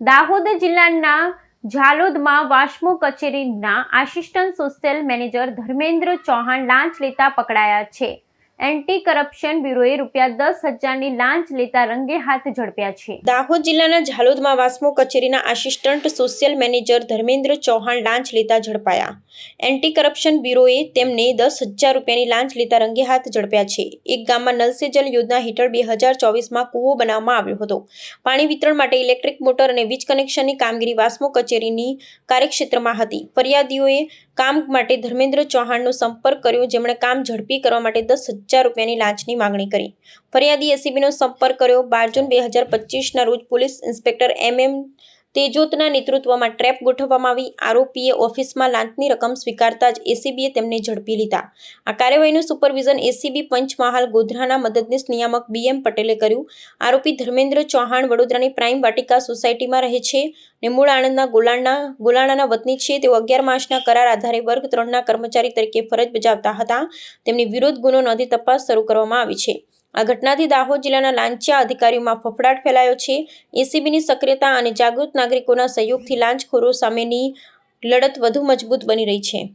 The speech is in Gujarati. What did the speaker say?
દાહોદ જિલ્લાના ઝાલોદમાં વાસ્મો કચેરીના assistant social manager Dharmendra Chauhan લાંચ લેતા પકડાયા છે. એન્ટી કરપ્શન બ્યુરોએ રૂપિયા દસ હજારની લાંચ લેતા રંગે હાથ ઝડપ્યા છે. દાહોદ જિલ્લાના ઝાલોદમાં વાસ્મો કચેરીના assistant social manager Dharmendra Chauhan લાંચ લેતા ઝડપાયા. એન્ટી કરપ્શન બ્યુરોએ તેમને દસ હજાર રૂપિયાની લાંચ લેતા રંગે હાથ ઝડપ્યા છે. એક ગામમાં નલ જલ યોજના હેઠળ બે હજાર ચોવીસમાં કૂવો બનાવવામાં આવ્યો હતો. પાણી વિતરણ માટે ઇલેક્ટ્રિક મોટર અને વીજ કનેક્શનની કામગીરી વાસ્મો કચેરીની કાર્યક્ષેત્રમાં હતી. ફરિયાદીઓએ કામ માટે ધર્મેન્દ્ર ચૌહાણનો સંપર્ક કર્યો, જેમણે કામ ઝડપી કરવા માટે દસ હજાર રૂપિયાની લાંચની માંગણી કરી. ફરિયાદી એસીબીનો સંપર્ક કર્યો. બાર જૂન બે હજાર પચીસના રોજ પોલીસ ઇન્સ્પેક્ટર એમ એમ તેજોતના નેતૃત્વમાં ટ્રેપ ગોઠવવામાં આવી. આરોપીએ ઓફિસમાં લાંચની રકમ સ્વીકારતા જ એસીબીએ તેમને ઝડપી લીધા. આ કાર્યવાહીનું સુપરવિઝન એસીબી પંચમહાલ ગોધરાના મદદનીશ નિયામક બીએમ પટેલે કર્યું. આરોપી ધર્મેન્દ્ર ચૌહાણ વડોદરાની પ્રાઇમ વાટિકા સોસાયટીમાં રહે છે ને મૂળ આણંદના ગોલાણના, ગોલાણાના વતની છે. તેઓ અગિયાર માસના કરાર આધારે વર્ગ ત્રણના કર્મચારી તરીકે ફરજ બજાવતા હતા. તેમની વિરુદ્ધ ગુનો નોંધી તપાસ શરૂ કરવામાં આવી છે. આ ઘટનાથી દાહોદ જિલ્લાના લાંચિયા અધિકારીઓમાં ફફડાટ ફેલાયો છે. એસીબીની સક્રિયતા અને જાગૃત નાગરિકોના સહયોગથી લાંચખોરો સામેની લડત વધુ મજબૂત બની રહી છે.